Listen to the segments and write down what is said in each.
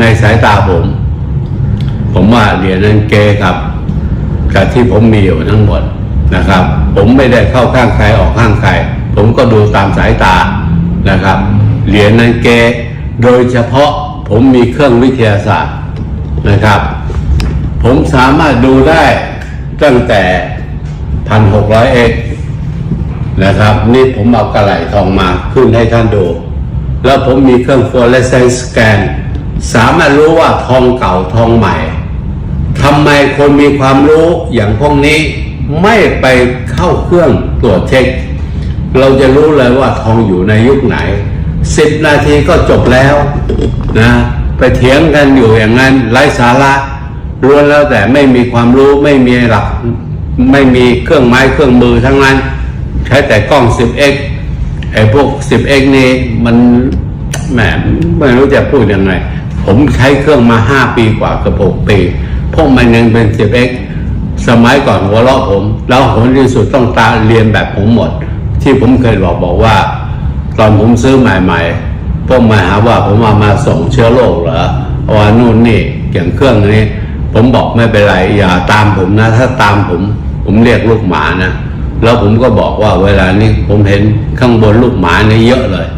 ในสายตาผม ผมว่าเหรียญนั้นเกกับกับที่ผมมีอยู่ทั้งหมดนะครับ ผมไม่ได้เข้าข้างใครออกข้างใครผมก็ดูตามสายตานะครับ เหรียญนั้นเกโดยเฉพาะผมมีเครื่องวิทยาศาสตร์นะครับ ผมสามารถดูได้ตั้งแต่พันหกร้อยเอกนะครับ นี่ผมเอากระไหลทองมาขึ้นให้ท่านดู แล้วผมมีเครื่องฟลูออเรสเซนซ์สแกน สามารถรู้ว่าทองเก่าทองใหม่ทำไมคนมีความรู้อย่างพวกนี้ไม่ไปเข้าเครื่องตรวจเช็ค เราจะรู้เลยว่าทองอยู่ในยุคไหนสิบนาทีก็จบแล้วนะไปเถียงกันอยู่อย่างนั้นไร้สาระล้วนแล้วแต่ไม่มีความรู้ไม่มีหลัก ไม่มีเครื่องไม้เครื่องมือทั้งนั้น ใช้แต่กล้อง 10x ไอ้พวก 10x นี่มันแหมไม่รู้จะพูดยังไง ผมใช้เครื่องมา5ปีกว่ากับ6ปีพวกมันยังเป็น 10x สมัยก่อนหัวเราะผม แล้วผลที่สุดต้องตาเรียนแบบผมหมด ที่ผมเคยบอกบอกว่า ตอนผมซื้อใหม่ๆพวกมาหาว่าผมมามาส่งเชื้อโรคเหรอว่านู่นนี่อย่างเครื่องนี้ ผมบอกไม่เป็นไร อย่าตามผมนะ ถ้าตามผม ผมเรียกลูกหมานะ แล้วผมก็บอกว่าเวลานี้ผมเห็นข้างบนลูกหมานี่เยอะเลย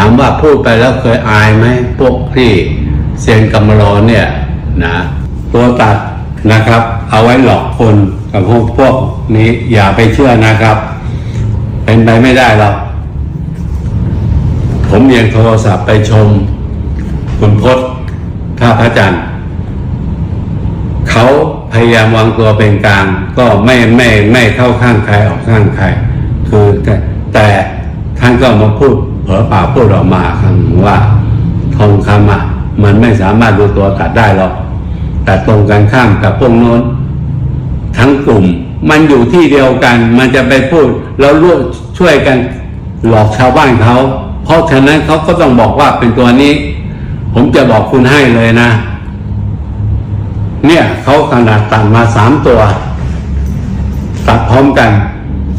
ถามว่าพูดไปแล้วเคยอายไหมพวกที่เซียนกำมะลอเนี่ยนะตัวตัดนะครับ เอาไว้หลอกคนกับพวกพวกนี้อย่าไปเชื่อนะครับ เป็นไปไม่ได้หรอกผมยังโทรศัพท์ไปชม คุณพศท่าพระจันทร์เขาพยายามวางตัวเป็นกลาง ก็ไม่ไม่ไม่เข้าข้างใครออกข้างใคร คือแต่แต่ท่านก็มาพูด เผลอปากพูดออกมาครั้งว่า ทองคำอะมันไม่สามารถดูตัวตัดได้หรอก แต่ตรงกันข้ามกับพวกโน้น ทั้งกลุ่ม มันอยู่ที่เดียวกัน มันจะไปพูดแล้วร่วมช่วยกันหลอกชาวบ้านเขา เพราะฉะนั้นเขาก็ต้องบอกว่าเป็นตัวนี้ ผมจะบอกคุณให้เลยนะ เนี่ยเขาขนาดตัดมาสามตัว ตัดพร้อมกัน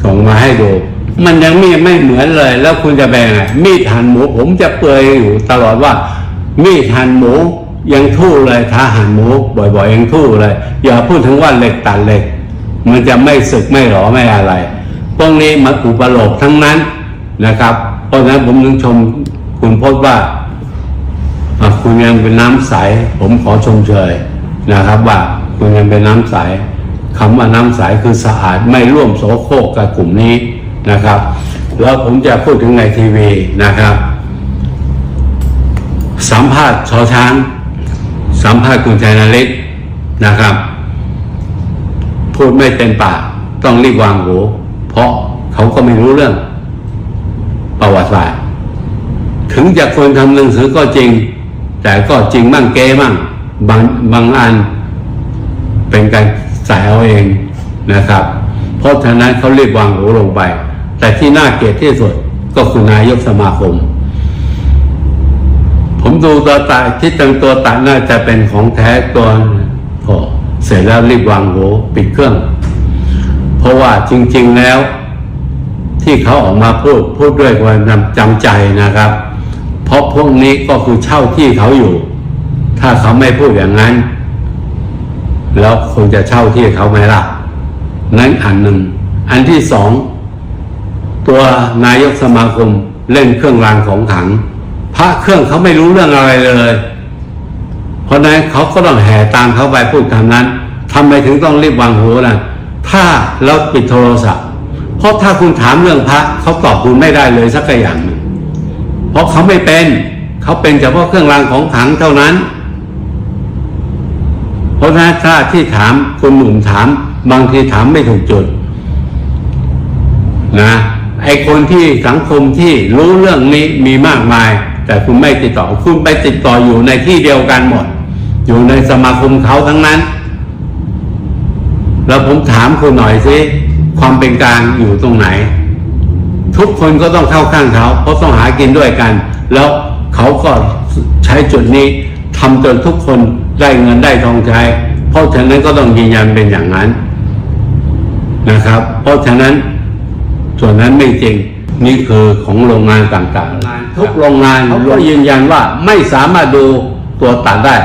ส่งมาให้ดู มันยังมีไม่เหมือนเลย แล้วคุณจะแบ่งไงมีดหั่นหมู ผมจะเปรยอยู่ตลอดว่า มีดหั่นหมูยังทู่เลยถ้าหั่นหมูบ่อยๆยังทู่เลย อย่าพูดถึงว่าเหล็กตัดเหล็ก มันจะไม่สึกไม่หรอไม่อะไรพวกนี้มันอุปโลกทั้งนั้นนะครับ เพราะฉะนั้นผมถึงชมคุณพจน์ว่าคุณยังเป็นน้ำใส ผมขอชมเชยนะครับว่าคุณยังเป็นน้ำใสคำว่าน้ำใสคือสะอาดไม่ร่วมโสโครกกับกลุ่มนี้ นะครับ แล้วผมจะพูดถึงในทีวีนะครับ สัมภาษณ์ชอช้าง สัมภาษณ์คุณชัยนาริศนะครับ พูดไม่เต็มปากต้องรีบวางหูเพราะเขาก็ไม่รู้เรื่อง ประวัติศาสตร์ถึงจะคนทำหนังสือก็จริง แต่ก็จริงบ้างเก้บ้างบางบางอันเป็นการใส่เอาเองนะครับ เพราะฉะนั้นเขาเรียกวางหูลงไป แต่ที่น่าเกลียดที่สุดก็คือนายกสมาคม ผมดูตัวตาที่ตั้งตัวตาน่าจะเป็นของแท้ตัวโอ้เสร็จแล้วรีบวางหูปิดเครื่อง เพราะว่าจริง ๆแล้ว ที่เขาออกมาพูดพูดด้วยความจำใจนะครับ เพราะพวกนี้ก็คือเช่าที่เขาอยู่ ถ้าเขาไม่พูดอย่างนั้น แล้วคุณจะเช่าที่เขาไหมล่ะ นั้นอันหนึ่ง อันที่สอง ตัวนายกสมาคมเล่นเครื่องรางของขัง พระเครื่องเขาไม่รู้เรื่องอะไรเลย เพราะนั้นเขาก็ต้องแห่ตามเขาไปพูดคำนั้นทำไมถึงต้องรีบวางหูล่ะถ้าเราปิดโทรศัพท์ เพราะถ้าคุณถามเรื่องพระเขาตอบคุณไม่ได้เลยสักอย่างหนึ่งเพราะเขาไม่เป็น เขาเป็นเฉพาะเครื่องรางของขังเท่านั้น เพราะฉะนั้นถ้าที่ถามคุณหนุ่มถาม บางทีถามไม่ถูกจุด นะ ไอคนที่สังคมที่รู้เรื่องนี้มีมากมาย แต่คุณไม่ติดต่อคุณไปติดต่ออยู่ในที่เดียวกันหมด อยู่ในสมาคมเขาทั้งนั้น แล้วผมถามคุณหน่อยสิความเป็นกลางอยู่ตรงไหน ทุกคนก็ต้องเข้าข้างเขาเพราะต้องหากินด้วยกัน แล้วเขาก็ใช้จุดนี้ทำจนทุกคนได้เงินได้ทองใช้ เพราะฉะนั้นก็ต้องยืนยันเป็นอย่างนั้นนะครับ เพราะฉะนั้น ส่วนนั้นไม่จริงนี่คือของโรงงานต่างๆ ทุกโรงงานเขาก็ยืนยันว่าไม่สามารถดูตัวตัดได้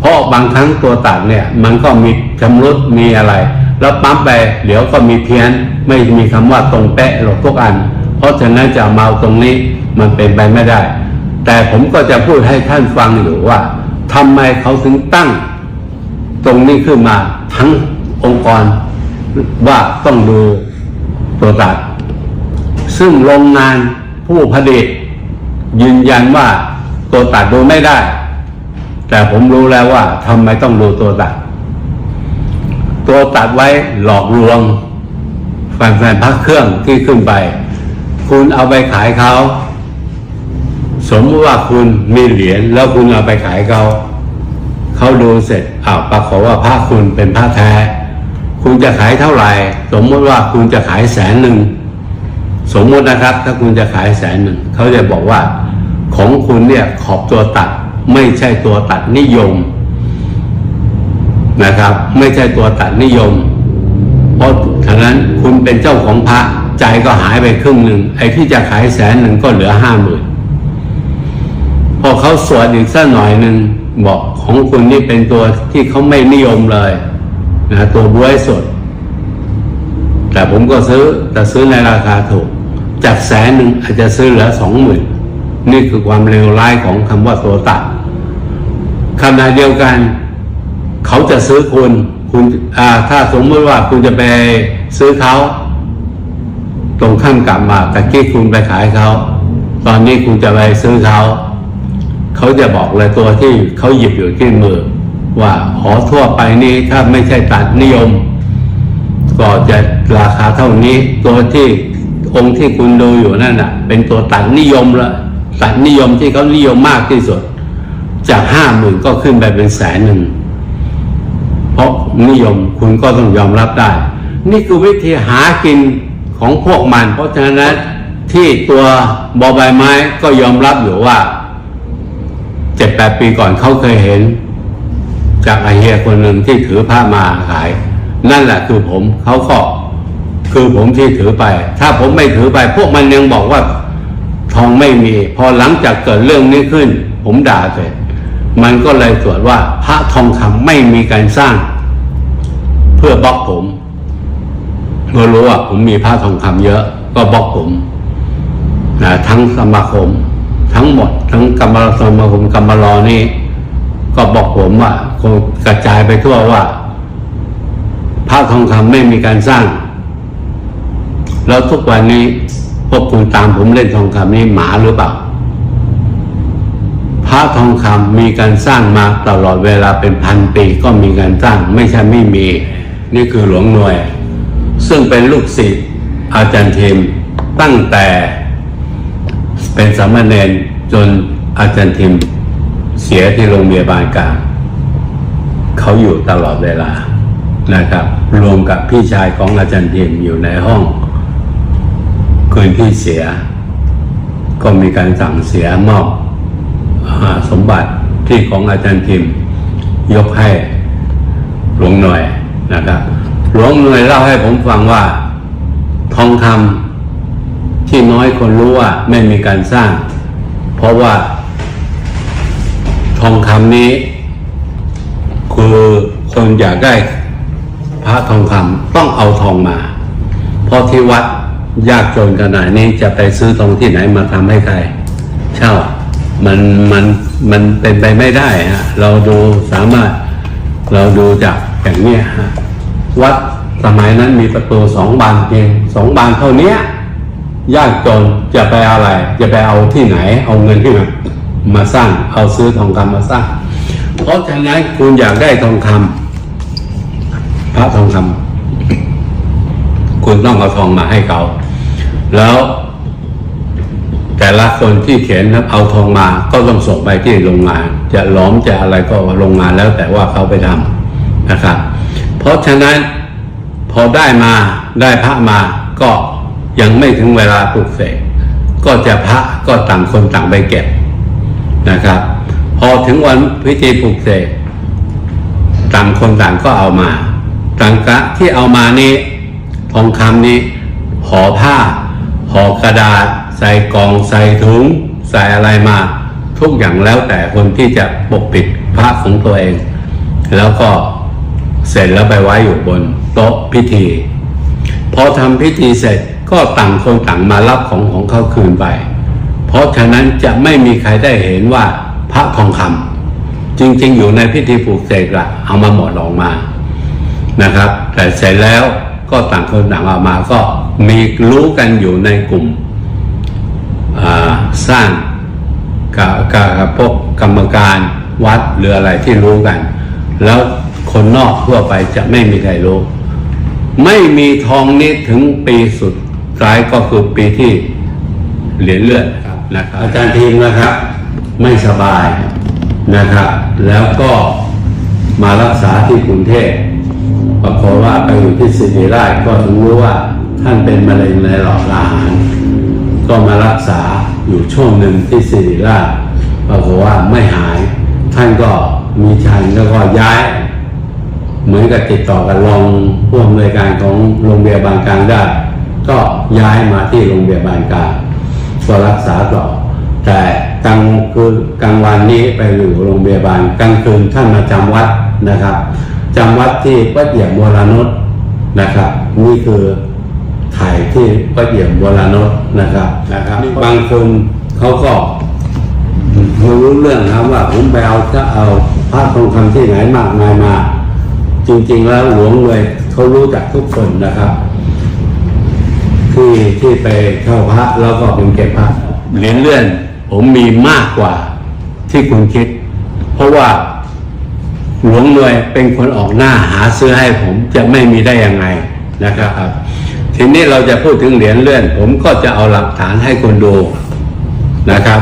เพราะบางครั้งตัวตัดเนี่ยมันก็มีชำรุดมีอะไร แล้วปั๊มไปเดี๋ยวก็มีเพี้ยนไม่มีคำว่าตรงเป๊ะหรอกทุกอัน เพราะฉะนั้นจะเอามาเอาตรงนี้มันเป็นไปไม่ได้ แต่ผมก็จะพูดให้ท่านฟังอยู่ว่าทำไมเขาถึงตั้ง ตรงนี้ขึ้นมาทั้งองค์กรว่าต้องดูตัวตัด ซึ่งโรงงานผู้ผลิตยืนยันว่าตัวตัดดูไม่ได้ แต่ผมรู้แล้วว่าทำไมต้องดูตัวตัด ตัวตัดไว้หลอกลวงแฟนๆพักเครื่องที่ขึ้นไป คุณเอาไปขายเขาสมมติว่าคุณมีเหรียญแล้วคุณเอาไปขายเขาเขาดูเสร็จอ้าวปรากฏว่าพระคุณเป็นพระแท้ คุณจะขายเท่าไหร่ สมมติว่าคุณจะขายแสนหนึ่ง สมมตินะครับ ถ้าคุณจะขายแสนหนึ่งเขาจะบอกว่าของคุณเนี่ยขอบตัวตัด ไม่ใช่ตัวตัดนิยมนะครับ ไม่ใช่ตัวตัดนิยม เพราะฉะนั้นคุณเป็นเจ้าของพระใจก็หายไปครึ่งหนึ่งไอ้ที่จะขายแสนหนึ่งก็เหลือห้าหมื่นพอเขาสวดอีกสักหน่อยหนึ่งบอกของคุณนี่เป็นตัวที่เขาไม่นิยมเลยนะตัวบวยสด แต่ผมก็ซื้อแต่ซื้อในราคาถูก จากแสนหนึ่งอาจจะซื้อเหลือสองหมื่นนี่คือความเลวร้ายของคำว่าตัวตัดขณะเดียวกัน เขาจะซื้อคุณคุณถ้าสมมติว่าคุณจะไปซื้อเขา ตรงข้ามกลับมาตะกี้คุณไปขายเขา ตอนนี้คุณจะไปซื้อเขาเขาจะบอกเลยตัวที่เขาหยิบอยู่ที่มือ ว่าหอทั่วไปนี่ถ้าไม่ใช่ตัดนิยม ก็จะราคาเท่านี้ตัวที่ องค์ที่คุณดูอยู่นั่นน่ะ เป็นตัวตัดนิยมละตัดนิยมที่เขานิยมมากที่สุด จากห้าหมื่นก็ขึ้นไปเป็นแสนหนึ่งเพราะนิยมคุณก็ต้องยอมรับได้ นี่คือวิธีหากินของพวกมัน เพราะฉะนั้นที่ตัวบอใบไม้ก็ยอมรับอยู่ว่าเจ็ดแปดปีก่อนเขาเคยเห็น จากไอเฮียคนหนึ่งที่ถือผ้ามาขาย นั่นแหละคือผมเขาก็ คือผมที่ถือไป ถ้าผมไม่ถือไป พวกมันยังบอกว่าทองไม่มี พอหลังจากเกิดเรื่องนี้ขึ้น ผมด่าเสร็จมันก็เลยตรวจว่าพระทองคำไม่มีการสร้าง เพื่อบล็อกผมเมื่อรู้ว่าผมมีพระทองคำเยอะ ก็บล็อกผมนะทั้งสมาคม ทั้งหมด ทั้งกรรมรสมาคมกรรมรอนี่ก็บอกผมว่าคงกระจายไปทั่วว่าพระทองคำไม่มีการสร้าง แล้วทุกวันนี้พวกคุณตามผมเล่นทองคำนี่หมาหรือเปล่า พระทองคำมีการสร้างมาตลอดเวลาเป็นพันปีก็มีการสร้าง ไม่ใช่ไม่มี นี่คือหลวงหน่วย ซึ่งเป็นลูกศิษย์อาจารย์เทมตั้งแต่เป็นสามเณรจนอาจารย์เทมเสียที่โรงพยาบาลกลางเขาอยู่ตลอดเวลานะครับ รวมกับพี่ชายของอาจารย์เทมอยู่ในห้อง คืนที่เสีย ก็มีการสั่งเสียมอบสมบัติที่ของอาจารย์ทิมยกให้หลวงหน่อยนะครับหลวงหน่วยเล่าให้ผมฟังว่า ทองคำที่น้อยคนรู้ว่าไม่มีการสร้าง เพราะว่า ทองคำนี้ คือคนอยากได้พระทองคำต้องเอาทองมา เพราะที่วัด ยากจนขนาดนี้จะไปซื้อทองที่ไหนมาทำให้ใคร เช่ามันมันมันเป็นไปไม่ได้ฮะเราดูสามารถเราดูจากอย่างเนี้ยฮะวัดสมัยนั้นมีประตูสองบานเพียงสองบานเท่าเนี้ยยากจนจะไปอะไร จะไปเอาที่ไหน เอาเงินที่ไหนมาสร้างเอาซื้อทองคำมาสร้าง เพราะฉะนั้นคุณอยากได้ทองคำพระทองคำคุณต้องเอาทองมาให้เขา แล้วแต่ละคนที่เขียนเอาทองมาก็ต้องส่งไปที่โรงงาน จะล้อมจะอะไรก็โรงงานแล้วแต่ว่าเขาไปทำนะครับ เพราะฉะนั้นพอได้มาได้พระมาก็ยังไม่ถึงเวลาปลุกเสกก็จะพระก็ต่างคนต่างไปเก็บนะครับ พอถึงวันพิธีปลุกเสกต่างคนต่างก็เอามาต่างกะที่เอามานี้ทองคำนี้ห่อผ้า ห่อกระดาษ ใส่กล่องใส่ถุง ใส่อะไรมา ทุกอย่างแล้วแต่คนที่จะปกปิดพระของตัวเอง แล้วก็เสร็จแล้วไปไว้อยู่บนโต๊ะพิธี พอทำพิธีเสร็จก็ต่างคนต่างมารับของของเขาคืนไป เพราะฉะนั้นจะไม่มีใครได้เห็นว่าพระทองคำจริงๆ อยู่ในพิธีปลูกเสกละเอามาหมดออกมานะครับ แต่เสร็จแล้วก็ต่างคนต่างเอามาก็ มีรู้กันอยู่ในกลุ่มสร้างกับกับกับพวกกรรมการวัดหรืออะไรที่รู้กัน แล้วคนนอกทั่วไปจะไม่มีใครรู้ ไม่มีทองนี้ถึงปีสุดท้ายก็คือปีที่เหรียญเลือดนะครับอาจารย์ทีมนะครับ ไม่สบายนะครับ แล้วก็มารักษาที่กรุงเทพปรากฏว่าไปอยู่ที่ศิริราชก็ถึงรู้ว่า ท่านเป็นมะเร็งในหลอดอาหาร ก็มารักษาอยู่ช่วงหนึ่งที่ศิริราชปรากฏว่าไม่หาย ท่านก็มีชันแล้วก็ย้าย เหมือนกับติดต่อกับรองผู้อำนวยการของโรงพยาบาลกลางได้ ก็ย้ายมาที่โรงพยาบาลกลางก็รักษาต่อ แต่กลางคืนกลางวันนี้ไปอยู่โรงพยาบาลกลางคืนท่านมาจำวัดนะครับจำวัดที่วัดเหยียบโบรานุษนะครับ นี่คือ ถ่ายที่วัดเหยียบโบราณนุษนะครับนะครับ บางคนเขาก็รู้เรื่องนะครับว่าผมไปเอาจะเอาพระทองคำที่ไหนมากมายมา จริงๆแล้วหลวงเลยเขารู้จักทุกคนนะครับ ที่ที่ไปเข้าพระแล้วก็เป็นเก็บพระเหรียญเลื่อน ผมมีมากกว่าที่คุณคิด เพราะว่าหลวงรวยเป็นคนออกหน้าหาซื้อให้ผมจะไม่มีได้ยังไงนะครับ ทีนี้เราจะพูดถึงเหรียญเลื่อน ผมก็จะเอาหลักฐานให้คุณดูนะครับ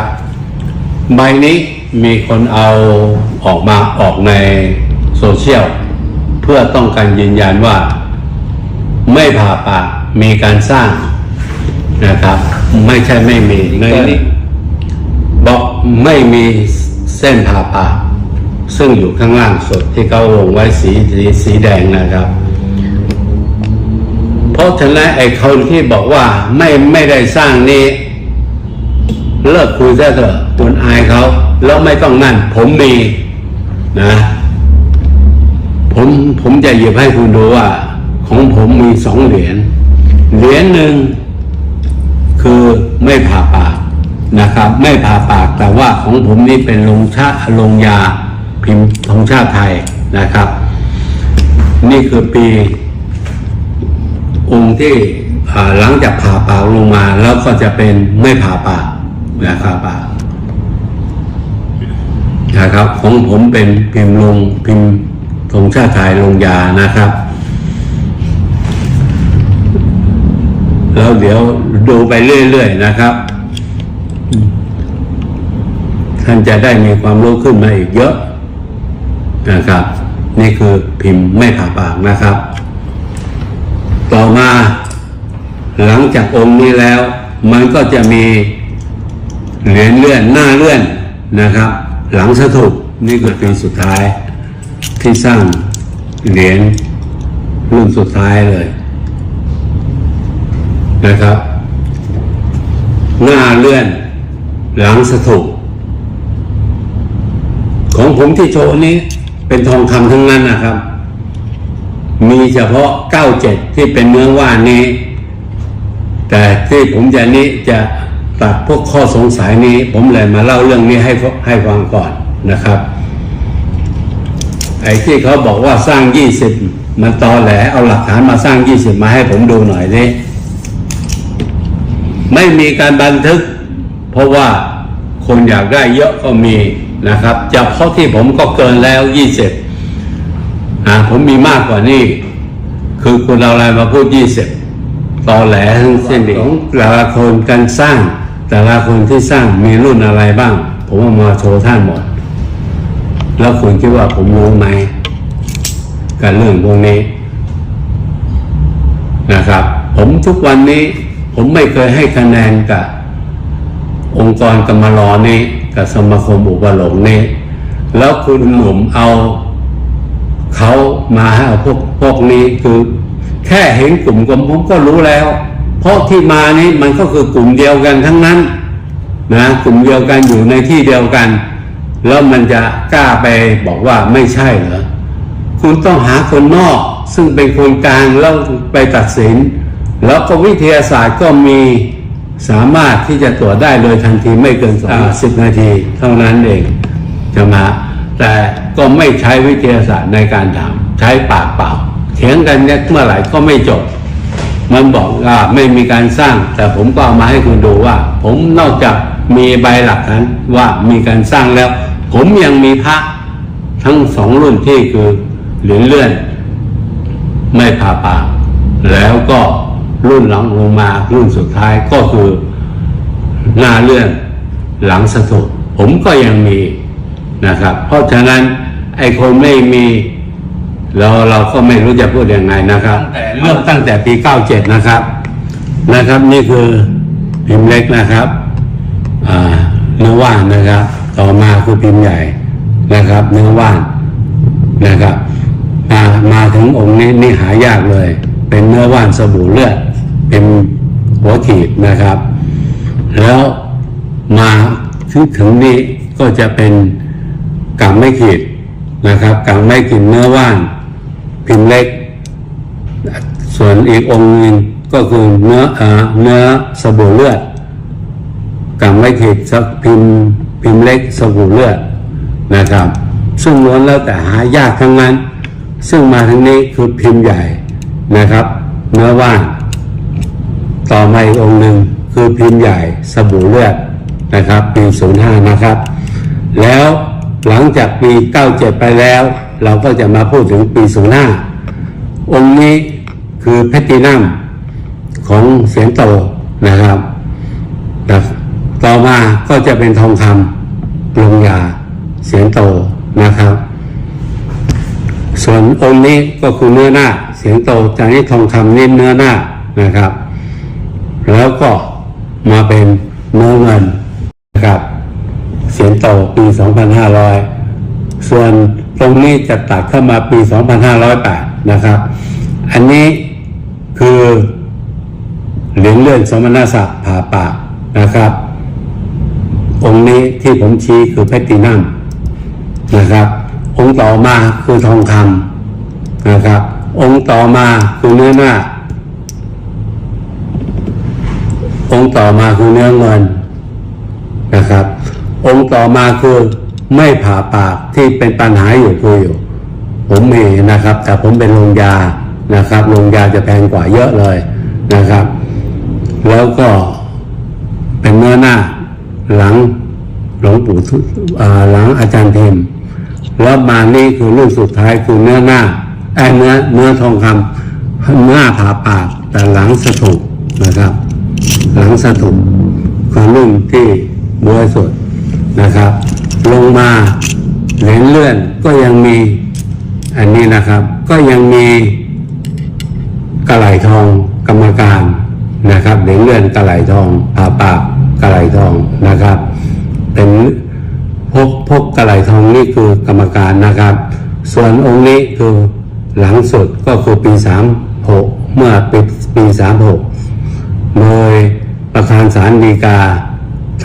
ใบนี้มีคนเอาออกมาออกในโซเชียล เพื่อต้องการยืนยันว่า ไม่ผ่าปากมีการสร้างนะครับ ไม่ใช่ไม่มีในนี้บอกไม่มีเส้นผ่าปากซึ่งอยู่ข้างล่างสุดที่เขาวงไว้สีสีสีแดงนะครับ เพราะฉะนั้นไอ้คนที่บอกว่าไม่ไม่ได้สร้างนี้เลิกคุยซะเถอะคุณอายเขาแล้วไม่ต้องนั่น ผมมีนะผมผมจะหยิบให้คุณดูว่า ของผมมีสองเหรียญเหรียญหนึ่งคือไม่ผ่าปากนะครับ ไม่ผ่าปากแต่ว่าของผมนี่เป็นลงชาลงยาพิมพ์ธงชาติไทยนะครับ นี่คือปี องค์ที่อ่าหลังจากผ่าปากลงมา แล้วก็จะเป็นไม่ผ่าปากนะครับปากนะครับของผมเป็นพิมพ์ลงพิมพ์ธงชาติไทยลงยานะครับ แล้วเดี๋ยวดูไปเรื่อยๆนะครับ ท่านจะได้มีความรู้ขึ้นมาอีกเยอะนะครับ นี่คือพิมพ์ไม่ผ่าปากนะครับ ต่อมา หลังจากองค์นี้แล้ว มันก็จะมีเหรียญเลื่อนหน้าเลื่อนนะครับ หลังสถูปนี่คือปีสุดท้ายที่สร้างเหรียญรุ่นสุดท้ายเลยนะครับ หน้าเลื่อน หลังสถูปของผมที่โชว์นี้เป็นทองคำทั้งนั้นนะครับ มีเฉพาะ 97 ที่เป็นเนื้อว่านนี้ แต่ที่ผมจะนี้จะตัดพวกข้อสงสัยนี้ ผมเลยมาเล่าเรื่องนี้ให้ฟให้ฟังก่อนนะครับ ไอ้ที่เขาบอกว่าสร้าง 20 มันตอแหลเอาหลักฐานมาสร้าง 20 มาให้ผมดูหน่อยดิไม่มีการบันทึก เพราะว่าคนอยากได้เยอะก็มีนะครับเฉพาะที่ผมก็เกินแล้ว 20 อ่าผมมีมากกว่านี้ คือคุณเอาอะไรมาพูด20ตอแหลทั้งสิ้นของแต่ละคนการสร้าง แต่ละคนที่สร้างมีรุ่นอะไรบ้าง ผมเอามาโชว์ท่านหมด แล้วคุณคิดว่าผมรู้ไหมกับเรื่องพวกนี้นะครับ ผมทุกวันนี้ ผมไม่เคยให้คะแนนกับองค์กรกรรมรอนี้กับสมาคมอุปโลกนี้ แล้วคุณหนุ่มเอา เขามาให้พวกพวกนี้คือแค่เห็นกลุ่มกลมผมก็รู้แล้ว เพราะที่มานี้มันก็คือกลุ่มเดียวกันทั้งนั้นนะกลุ่มเดียวกันอยู่ในที่เดียวกัน แล้วมันจะกล้าไปบอกว่าไม่ใช่เหรอคุณต้องหาคนนอก ซึ่งเป็นคนกลางแล้วไปตัดสิน แล้วก็วิทยาศาสตร์ก็มีสามารถที่จะตรวจได้โดยทันทีไม่เกินสองสิบนาที เท่านั้นเองจะมา แต่ก็ไม่ใช้วิทยาศาสตร์ในการถาม ใช้ปากเปล่าเถียงกันเนี่ยเมื่อไหร่ก็ไม่จบ มันบอกว่าไม่มีการสร้าง แต่ผมก็เอามาให้คุณดูว่า ผมนอกจากมีใบหลักฐานว่ามีการสร้างแล้ว ผมยังมีพระทั้งสองรุ่นที่คือเหรียญเลื่อน ไม่ผ่าปากแล้วก็รุ่นหลังลงมารุ่นสุดท้ายก็คือหน้าเลื่อนหลังสถูปผมก็ยังมี นะครับ เพราะฉะนั้นไอ้คนไม่มีเราเราก็ไม่รู้จะพูดยังไงนะครับแต่เริ่มตั้งแต่ปี 97 นะครับ นะครับนี่คือพิมพ์เล็กนะครับอ่าเนื้อว่านนะครับ ต่อมาคือพิมพ์ใหญ่นะครับ เนื้อว่านนะครับมามาถึงองค์นี้นี่หายากเลย เป็นเนื้อว่านสบู่เลือดเป็นหัวขีดนะครับ แล้วมาถึงถึงนี้ก็จะเป็น กำไม่ขีดนะครับกำไม่ขีดเนื้อว่านพิมพ์เล็ก ส่วนอีกองค์หนึงก็คือเนื้อเอ่อเนื้อสบู่เลือดกำไม่ขีดสักพิมพ์พิมพ์เล็กสบู่เลือดนะครับ ซึ่งล้วนแล้วแต่หายากทั้งนั้น ซึ่งมาทั้งนี้คือพิมพ์ใหญ่นะครับ เนื้อว่านต่อมาอีกองค์หนึ่งคือพิมพ์ใหญ่สบู่เลือดนะครับปี05นะครับ แล้ว หลังจากปี 97 ไปแล้ว เราก็จะมาพูดถึงปี 05 องค์นี้คือแพตตินัมของเสียงโตนะครับ ต่อมาก็จะเป็นทองคำลงยาเสียงโตนะครับ ส่วนองค์นี้ก็คือเนื้อหน้าเสียงโตจากนี้ทองคำนี่เนื้อหน้านะครับ แล้วก็มาเป็นเนื้อเงินนะครับ เสียงโตปี 2500 ส่วนตรงนี้จะตัดเข้ามาปี 2508 นะครับ อันนี้คือเหรียญเลื่อนสมณศักดิ์ผ่าปากนะครับ องค์นี้ที่ผมชี้คือแพตตินัมนะครับ องค์ต่อมาคือทองคำนะครับ องค์ต่อมาคือเนื้อหน้า องค์ต่อมาคือเนื้อเงินนะครับ องค์ต่อมาคือไม่ผ่าปากที่เป็นปัญหาอยู่คุยอยู่ ผมมีนะครับ แต่ผมเป็นโรงยานะครับโรงยาจะแพงกว่าเยอะเลยนะครับ แล้วก็เป็นเนื้อหน้าหลังหลวงปู่หลังอาจารย์เทมแล้วมานี่คือรุ่นสุดท้ายคือเนื้อหน้าไอ้เนื้อเนื้อทองคำเนื้อผ่าปากแต่หลังสถูปนะครับ หลังสถูปคือรุ่นที่บริสุทธิ์ นะครับ ลงมาเหรียญเลื่อนก็ยังมีอันนี้นะครับ ก็ยังมีกระไหลทองกรรมการนะครับเหรียญเลื่อนกระไหลทองผ่าปากกระไหลทองนะครับ เป็นพกพกกระไหลทองนี่คือกรรมการนะครับ ส่วนองค์นี้คือหลังสุดก็คือปีสามหกเมื่อปีปีสามหกโดยประธานศาลฎีกา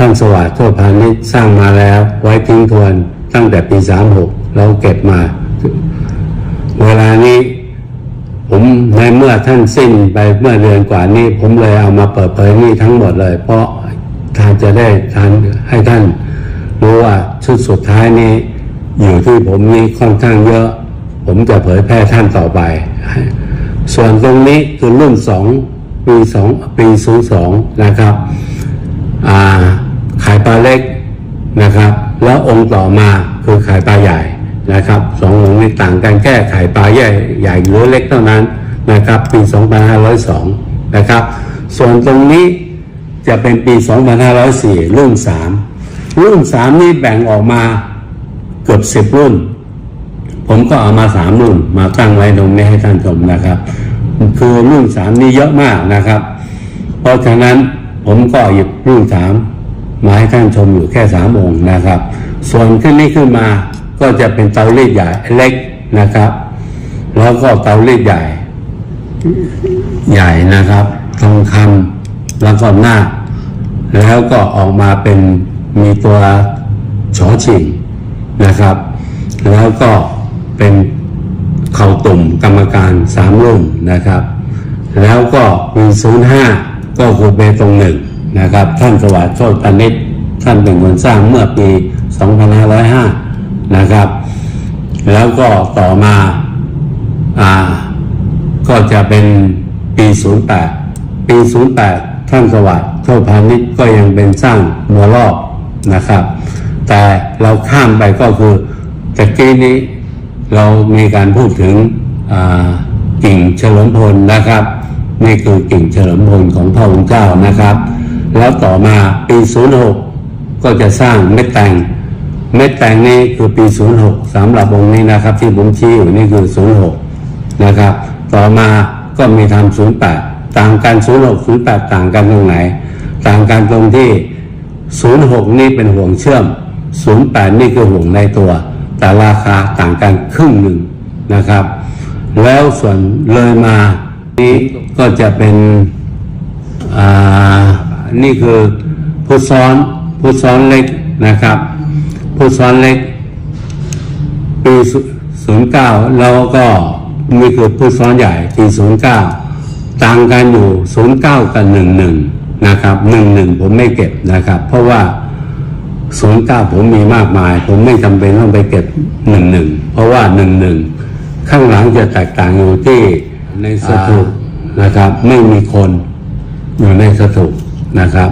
ท่านสวัสดิ์โทษพาณิชย์สร้างมาแล้วไว้ทิ้งทวนตั้งแต่ปี 36 เราเก็บมา เวลานี้ผมในเมื่อท่านสิ้นไปเมื่อเดือนกว่านี้ ผมเลยเอามาเปิดเผยนี่ทั้งหมดเลย เพราะท่านจะได้ท่านให้ท่านรู้ว่าชุดสุดท้ายนี้ อยู่ที่ผมนี่ค่อนข้างเยอะ ผมจะเผยแพร่ท่านต่อไป ส่วนตรงนี้คือรุ่นสองปีสองปีศูนย์สองนะครับ อ่าขายปลาเล็ก นะครับ แล้วองค์ต่อมาคือขายปลาใหญ่นะครับสององค์นี้ต่างกันแค่ขายปลาใหญ่ใหญ่หรือเล็กเท่านั้นนะครับปี 2502 นะครับ ส่วนตรงนี้จะเป็นปี 2504 รุ่น 3 รุ่น 3 นี่แบ่งออกมาเกือบ 10 รุ่น ผมก็เอามาสามรุ่นมาตั้งไว้ตรงนี้ให้ท่านชมนะครับ คือรุ่นสามนี่เยอะมากนะครับ เพราะฉะนั้นผมก็หยิบรุ่นสา มาให้ท่านชมอยู่แค่สามองค์นะครับ ส่วนขึ้นนี้ขึ้นมาก็จะเป็นเตารีดใหญ่เล็กนะครับ แล้วก็เตารีดใหญ่ ใหญ่นะครับทองคำแล้วก็หน้า แล้วก็ออกมาเป็นมีตัวชอชิงนะครับ แล้วก็เป็นเข่าตุ่มกรรมการสามรุ่นนะครับ แล้วก็ปี05ก็คือเบตงหนึ่ง นะครับ ท่านสวัสดิ์โชตนิตท่านเป็นคนสร้างเมื่อปี 2505 นะครับ แล้วก็ต่อมาอ่าก็จะเป็นปี 08 ปี 08 ท่านสวัสดิ์โชตพาณิชย์ก็ยังเป็นสร้างมัวรอบนะครับ แต่เราข้ามไปก็คือตะกี้นี้เรามีการพูดถึงกิ่งเฉลิมพลนะครับ นี่คือกิ่งเฉลิมพลของพระองค์เจ้านะครับ แล้วต่อมาปี 06 ก็จะสร้างเม็ดแตงเม็ดแตงนี้คือปี 06สำหรับองค์นี้นะครับ ที่ผมชี้อยู่นี่คือ 06 นะครับ ต่อมาก็มีทำ08 ต่างกัน 06 08 ต่างกันตรงไหน ต่างกันตรงที่ 06 นี่เป็นห่วงเชื่อม 08 นี่คือห่วงในตัว แต่ราคาต่างกันครึ่งหนึ่งนะครับ แล้วส่วนเลยมานี้ก็จะเป็นอ่า นี่คือพุทซ้อนพุทซ้อนเล็กนะครับพุทซ้อนเล็ก ปีศูนย์เก้าแล้วก็มีคือพุทซ้อนใหญ่ปีศูนย์เก้าต่างกันอยู่ศูนย์เก้ากับหนึ่งหนึ่งนะครับหนึ่งหนึ่งผมไม่เก็บนะครับ เพราะว่าศูนย์เก้าผมมีมากมาย ผมไม่จำเป็นต้องไปเก็บหนึ่งหนึ่งเพราะว่าหนึ่งหนึ่งข้างหลังจะแตกต่างอยู่ที่ในสถูปนะครับ ไม่มีคนอยู่ในสถูป นะครับ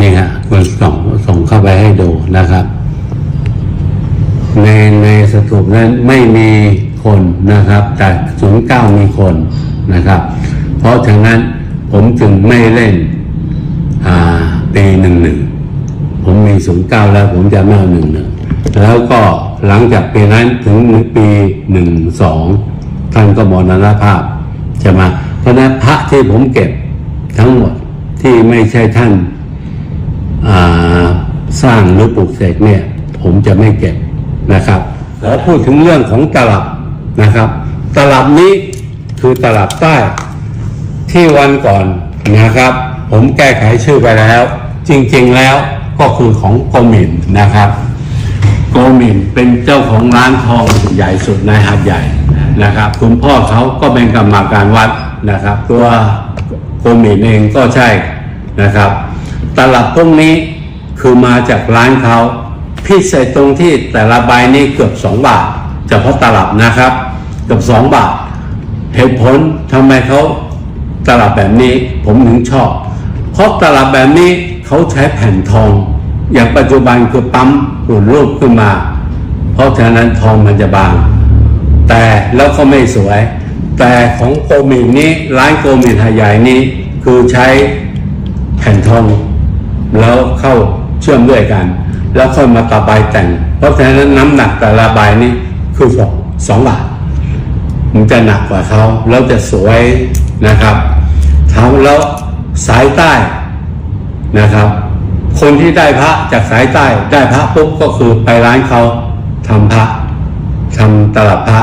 นี่ฮะคุณส่งส่งเข้าไปให้ดูนะครับ ในในสถูปนั้นไม่มีคนนะครับ แต่ศูนย์เก้ามีคนนะครับ เพราะฉะนั้นผมจึงไม่เล่นปีหนึ่งหนึ่งผมมีศูนย์เก้าแล้วผมจะไม่เอาหนึ่งหนึ่งแล้วก็หลังจากปีนั้นถึงปีหนึ่งสองท่านก็มรณภาพใช่ไหมเพราะนั้นพระที่ผมเก็บ ทั้งหมดที่ไม่ใช่ท่านาสร้างหรือปลูกเสกเนี่ย ผมจะไม่เก็บนะครับขอพูดถึงเรื่องของตลับนะครับ ตลับนี้คือตลับใต้ที่วันก่อนนะครับ ผมแก้ไขชื่อไปแล้ว จริงๆแล้วก็คือของโกมินนะครับโกมินเป็นเจ้าของร้านทองใหญ่สุดในหาดใหญ่นะครับ คุณพ่อเขาก็เป็นกรรมการวัดนะครับ ตัว โกมินเองก็ใช่นะครับ ตลับพวกนี้คือมาจากร้านเขาพิเศษตรงที่แต่ละใบนี้เกือบสองบาทเฉพาะตลับนะครับเกือบสองบาท เหตุผลทำไมเขาตลับแบบนี้ผมถึงชอบ เพราะตลับแบบนี้เขาใช้แผ่นทอง อย่างปัจจุบันคือปั๊มหุ่นรูปขึ้นมา เพราะฉะนั้นทองมันจะบาง แต่แล้วก็ไม่สวย แต่ของโกมินนี้ร้านโกมินหาใหญ่นี้ คือใช้แผ่นทองแล้วเข้าเชื่อมด้วยกัน แล้วค่อยมาตะใบแต่ง เพราะฉะนั้นน้ำหนักแต่ละใบนี้คือสองสองบาทมันจะหนักกว่าเขาแล้วจะสวยนะครับทำแล้วสายใต้นะครับ คนที่ได้พระจากสายใต้ได้พระปุ๊บก็คือไปร้านเขาทำพระทำตลับพระ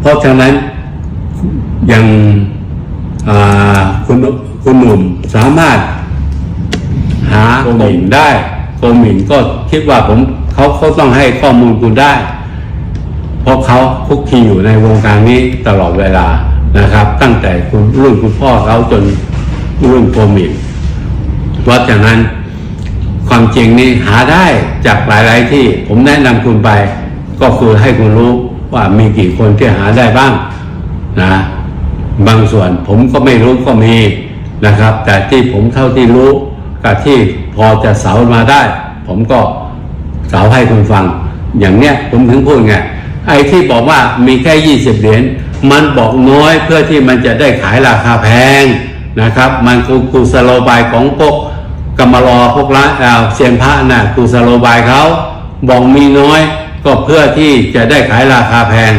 เพราะฉะนั้น อย่างคุณคุณหนุ่มสามารถหาโกมินได้โกมินก็คิดว่าผมเขาเขาต้องให้ข้อมูลคุณได้ เพราะเขาคุกคีอยู่ในวงการนี้ตลอดเวลานะครับ ตั้งแต่คุณรุ่นคุณพ่อเขาจนรุ่นโกมินเพราะฉะนั้นความจริงนี่หาได้จากหลาย ๆ ที่ผมแนะนำคุณไป ก็คือให้คุณรู้ว่ามีกี่คนที่หาได้บ้างนะ บางส่วนผมก็ไม่รู้ก็มีนะครับ แต่ที่ผมเท่าที่รู้กับที่พอจะเสามาได้ ผมก็เสาให้คุณฟัง อย่างเนี้ยผมถึงพูดไงไอ้ที่บอกว่ามีแค่ยี่สิบเหรียญมันบอกน้อยเพื่อที่มันจะได้ขายราคาแพงนะครับ มันคือกุศโลบายของพวกกรรมรอพวกร้านอ่าเซียนพระน่ะกุศโลบายเขาบอกมีน้อยก็เพื่อที่จะได้ขายราคาแพง